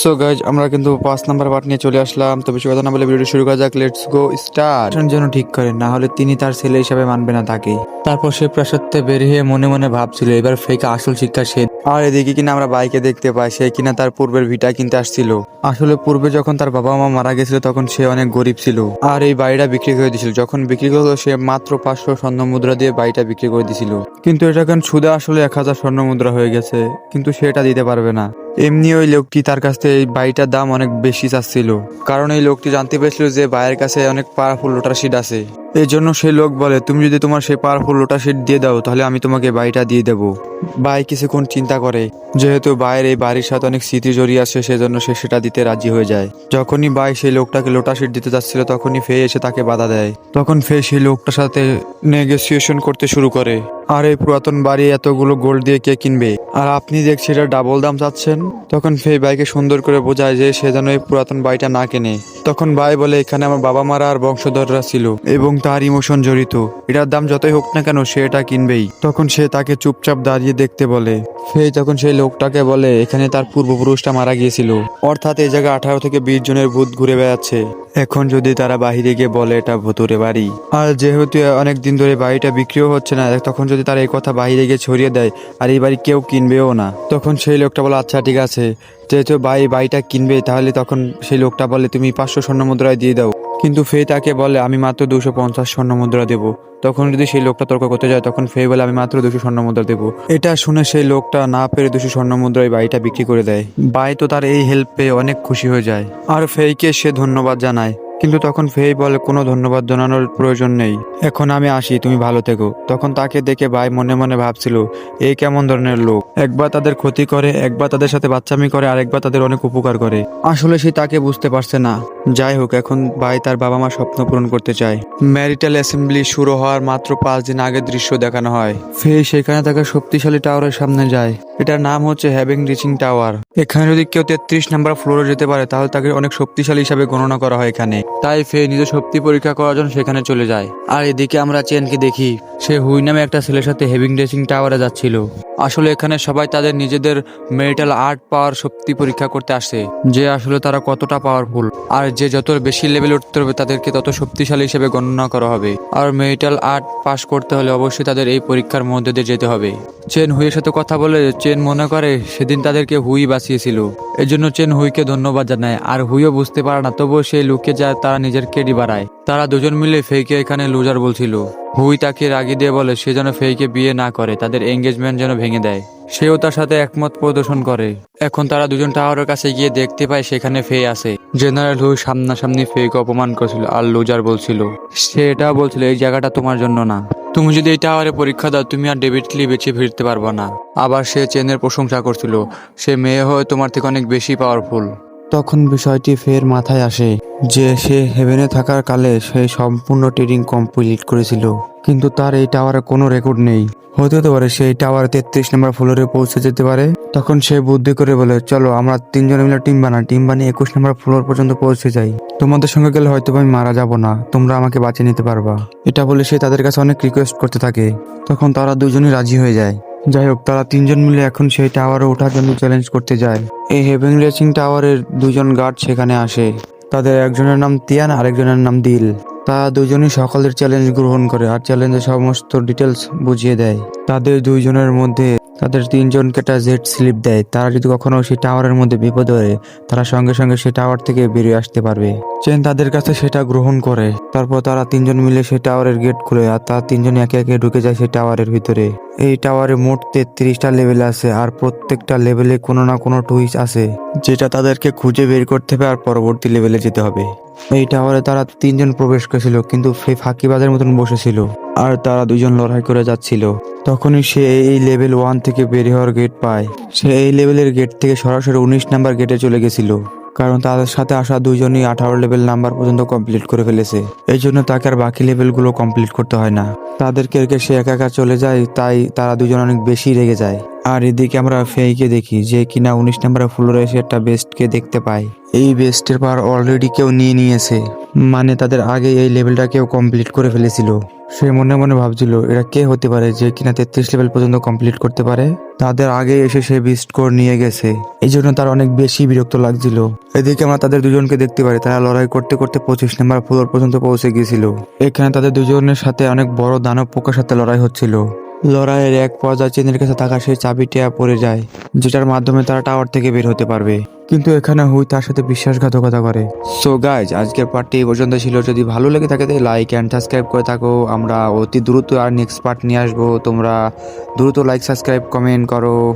So guys আমরা কিন্তু পাঁচ নাম্বার পার্ট নিয়ে চলে আসলাম। তো বেশি কথা না বলে ভিডিওটি শুরু করা যাক। লেটস গো স্টার্ট যেন ঠিক করে না হলে তিনি তার ছেলে হিসাবে মানবে না তাকে। তারপর সে প্রাসাদতে বেরিয়ে মনে মনে ভাবছিল এবার ফেক আসল শিক্ষা সে আর এদিকে কিনা আমরা বাইকে দেখতে পাই সে কিনা তার পূর্বের ভিটা কিনতে আসছিল। আসলে পূর্বে যখন তার বাবা মা মারা গেছিল তখন সে অনেক গরিব ছিল। আর এই বাড়িটা বিক্রি করে দিয়েছিল। যখন বিক্রি করল সে মাত্র পাঁচশো স্বর্ণ মুদ্রা দিয়ে বাড়িটা বিক্রি করে দিয়েছিল। কিন্তু এটা এখন সুদে আসলে এক হাজার স্বর্ণ মুদ্রা হয়ে গেছে। কিন্তু সেটা দিতে পারবে না। এমনি ওই লোকটি তার কাছ থেকে এই বাড়িটার দাম অনেক বেশি চাচ্ছিল। কারণ এই লোকটি জানতে পেরেছিল যে ভাইয়ের কাছে অনেক পাওয়ারফুল লোটার শিট আছে। এই জন্য সেই লোক বলে, তুমি যদি তোমার সেই পাওয়ারফুল লোটার শিট দিয়ে দাও, তাহলে আমি তোমাকে বাড়িটা দিয়ে দেবো। ভাই কিছুক্ষণ চিন্তা করে, যেহেতু ভাইয়ের এই বাড়ির সাথে অনেক স্মৃতি জড়িয়ে আছে, সেজন্য সে সেটা দিতে রাজি হয়ে যায়। যখনই ভাই সেই লোকটাকে লোটা শিট দিতে যাচ্ছিল, তখনই ফে এসে তাকে বাধা দেয়। তখন ফে সেই লোকটার সাথে নেগোসিয়েশন করতে শুরু করে। আর এই পুরাতন বাড়ি এতগুলো গোল্ড দিয়ে কে কিনবে? আর আপনি দেখছি এটা ডাবল দাম চাচ্ছেন? তখন ফে ভাইকে সুন্দর করে বোঝায় যে সে যেন এই পুরাতন বাড়িটা না কেনে। তখন ভাই বলে, এখানে আমার বাবা মারা আর বংশধররা ছিল এবং তার ইমোশন জড়িত। এটার দাম যতই হোক না কেন সে এটা কিনবেই। তখন সে তাকে চুপচাপ দাঁড়িয়ে দেখতে বলে। সে তখন সেই লোকটাকে বলে, এখানে তার পূর্বপুরুষটা মারা গিয়েছিল। অর্থাৎ এই জায়গায় আঠারো থেকে বিশ জনের ভূত ঘুরে বেড়াচ্ছে। এখন যদি তারা বাহিরে গিয়ে বলে এটা ভুতুরে বাড়ি, আর যেহেতু অনেক দিন ধরে বাড়িটা বিক্রিও হচ্ছে না, তখন যদি তারা এই কথা বাহিরে গিয়ে ছড়িয়ে দেয়, আর এই বাড়ি কেউ কিনবেও না, তখন সেই লোকটা বলে আচ্ছা ঠিক আছে, যেহেতু বাড়ি বাড়িটা কিনবে, তাহলে তখন সেই লোকটা বলে, তুমি পাঁচশো স্বর্ণ মুদ্রায় দিয়ে দাও। কিন্তু ফে তাকে বলে, আমি মাত্র দুশো পঞ্চাশ স্বর্ণ মুদ্রা দেবো। তখন যদি সেই লোকটা তর্ক করতে যায়, তখন ফে বলে, আমি মাত্র দুশো স্বর্ণ মুদ্রা দেবো। এটা শুনে সেই লোকটা না পেরে দুশো স্বর্ণ মুদ্রায় বাড়িটা বিক্রি করে দেয়। বাই তো তার এই হেল্প পেয়ে অনেক খুশি হয়ে যায়। আর ফেইকে সে ধন্যবাদ জানায়। কিন্তু তখন ফেই বলে, কোনো ধন্যবাদ জানানোর প্রয়োজন নেই। এখন আমি আসি, তুমি ভালো থেকো। তখন তাকে দেখে ভাই মনে মনে ভাবছিল, এই কেমন ধরনের লোক? একবার তাদের ক্ষতি করে, একবার তাদের সাথে বাচ্চামি করে, আর একবার তাদের অনেক উপকার করে। আসলে সে তাকে বুঝতে পারছে না। যাই হোক, এখন ভাই তার বাবা মা স্বপ্ন পূরণ করতে চায়। ম্যারিটাল অ্যাসেম্বলি শুরু হওয়ার মাত্র পাঁচ দিন আগে দৃশ্য দেখানো হয়। ফে সেখানে থাকা শক্তিশালী টাওয়ারের সামনে যায়। এটার নাম হচ্ছে হ্যাভিং রিচিং টাওয়ার। এখানে যদি কেউ তেত্রিশ নাম্বার ফ্লোরে যেতে পারে, তাহলে তাকে অনেক শক্তিশালী হিসাবে গণনা করা হয় এখানে। তাই ফে নিজের শক্তি পরীক্ষা করার জন্য সেখানে চলে যায়। আর এদিকে আমরা চেনকে দেখি, সে হুই নামে একটা ছেলের সাথে হেভিং ড্রেসিং টাওয়ারে যাচ্ছিল। আসলে এখানে সবাই তাদের নিজেদের মেরিটাল আর্ট পাওয়ার শক্তি পরীক্ষা করতে আসে, যে আসলে তারা কতটা পাওয়ারফুল আর যে যত বেশি লেভেল উঠতে হবে, তাদেরকে তত শক্তিশালী হিসেবে গণনা করা হবে। আর মেরিটাল আর্ট পাস করতে হলে অবশ্যই তাদের এই পরীক্ষার মধ্যে দিয়ে যেতে হবে। চেন হুইয়ের সাথে কথা বলে চেন মনে করে সেদিন তাদেরকে হুই বাঁচিয়েছিল। এই জন্য চেন হুইকে ধন্যবাদ জানায়। আর হুইও বুঝতে পারে না, তবুও সেই লুকে যায়, তারা নিজের কেডি বাড়ায়। তারা দুজন মিলে ফেইকে এখানে লুজার বলছিল। হুই তাকে রাগি দিয়ে বলে, সে যেন ফেইকে বিয়ে না করে, তাদের এঙ্গেজমেন্ট যেন ভেঙে দেয়। সেও তার সাথে একমত প্রদর্শন করে। এখন তারা দুজন টাওয়ারের কাছে গিয়ে দেখতে পায় সেখানে ফে আছে। জেনারেল হুই সামনাসামনি ফেকে অপমান করছিল আর লুজার বলছিল, সে এটাও বলছিল, এই জায়গাটা তোমার জন্য না। তুমি যদি এই টাওয়ারে পরীক্ষা দাও, তুমি আর ডেভিডলি বেঁচে ফিরতে পারবে না। আবার সে চেনের প্রশংসা করছিল। সে মেয়ে হয়ে তোমার থেকে অনেক বেশি পাওয়ারফুল তখন বিষয়টি ফের মাথায় আসে। যে সে হেভেনে থাকার কালে সে সম্পূর্ণ ট্রেডিং কমপ্লিট করেছিল। কিন্তু তার এই টাওয়ারে কোনো রেকর্ড নেই। হতে হতে পারে সেই টাওয়ার তেত্রিশ নম্বর ফ্লোরে পৌঁছে যেতে পারে। তখন সে বুদ্ধি করে বলে, চলো, আমরা তিনজনে মিলে টিম বানাই। টিম বানিয়ে একুশ নম্বর ফ্লোর পর্যন্ত পৌঁছে যাই। তোমাদের সঙ্গে গেলে হয়তো আমি মারা যাব না। তোমরা আমাকে বাঁচিয়ে নিতে পারবা। এটা বলে সে তাদের কাছে অনেক রিকোয়েস্ট করতে থাকে। তখন তারা দুজনই রাজি হয়ে যায়। যাই হোক, তারা তিনজন মিলে এখন সেই টাওয়ারে ওঠার জন্য চ্যালেঞ্জ করতে যায়। এই হেভেন রেসিং টাওয়ারের দুজন গার্ড সেখানে আসে। তাদের একজনের নাম তিয়ান, আরেকজনের নাম দিল। তা দুজনই সকলের চ্যালেঞ্জ গ্রহণ করে আর চ্যালেঞ্জের সমস্ত ডিটেলস বুঝিয়ে দেয়। তাদের দুইজনের মধ্যে তাদের তিনজনকে একটা জেট স্লিপ দেয়। তারা যদি কখনো সেই টাওয়ারের মধ্যে বিপদ হয় তারা সঙ্গে সঙ্গে সেই টাওয়ার থেকে বেরিয়ে আসতে পারবে। চেন তাদের কাছে সেটা গ্রহণ করে। তারপর তারা তিনজন মিলে সেই টাওয়ারের গেট খুলে আর তারা তিনজন একে একে ঢুকে যায় সেই টাওয়ারের ভিতরে। এই টাওয়ারে মোট তেত্রিশটা লেভেল আছে আর প্রত্যেকটা লেভেলে কোনো না কোনো টুইস্ট আছে, যেটা তাদেরকে খুঁজে বের করতে হবে আর পরবর্তী লেভেলে যেতে হবে। এই টাওয়ারে তারা তিনজন প্রবেশ করেছিল, কিন্তু সেই ফাঁকিবাজের মতন বসেছিল। আর তারা দুজন লড়াই করে যাচ্ছিল। তখনই সে এই লেভেল ওয়ান থেকে বের হওয়ার গেট পায়। সে এই লেভেলের গেট থেকে সরাসরি উনিশ নাম্বার গেটে চলে গেছিল, কারণ তাদের সাথে আসা দুজনই আঠারো লেভেল নাম্বার পর্যন্ত কমপ্লিট করে ফেলেছে। এই জন্য তাকে আর বাকি লেভেলগুলো কমপ্লিট করতে হয় না। তাদেরকে সে একা একা চলে যায়, তাই তারা দুজন অনেক বেশি রেগে যায়। আর এদিকে আমরা ফেইকে দেখি যে কিনা উনিশ নম্বরের ফ্লোরে এসে একটা বেস্টকে দেখতে পাই এই বেস্টের পার অলরেডি কেউ নিয়ে নিয়েছে। মানে তাদের আগে এই লেভেলটা কেউ কমপ্লিট করে ফেলেছিল। সে মনে মনে ভাবছিল, এরা কে হতে পারে যে কিনা তেত্রিশ লেভেল পর্যন্ত কমপ্লিট করতে পারে? তাদের আগে এসে সে বিস্ট কোর নিয়ে গেছে। এই জন্য তার অনেক বেশি বিরক্ত লাগছিল। এদিকে আমরা তাদের দুজনকে দেখতে পারি, তারা লড়াই করতে করতে পঁচিশ নম্বর ফ্লোর পর্যন্ত পৌঁছে গিয়েছিল। এখানে তাদের দুজনের সাথে অনেক বড় দানব পোকার সাথে লড়াই হচ্ছিল। লড়াইয়ের এক পর্যায়ে চেনের কাছে থাকা সেই চাবিটা পড়ে যায়, যেটার মাধ্যমে তারা টাওয়ার থেকে বের হতে পারবে। কিন্তু এখানে হুই তার সাথে বিশ্বাসঘাতকতা করে। সো গাইজ আজকের পার্টটি এই পর্যন্ত ছিল। যদি ভালো লেগে থাকে, তাহলে লাইক অ্যান্ড সাবস্ক্রাইব করে থাকো। আমরা অতি দ্রুত আর নেক্সট পার্ট নিয়ে আসব। তোমরা দ্রুত লাইক সাবস্ক্রাইব কমেন্ট করো।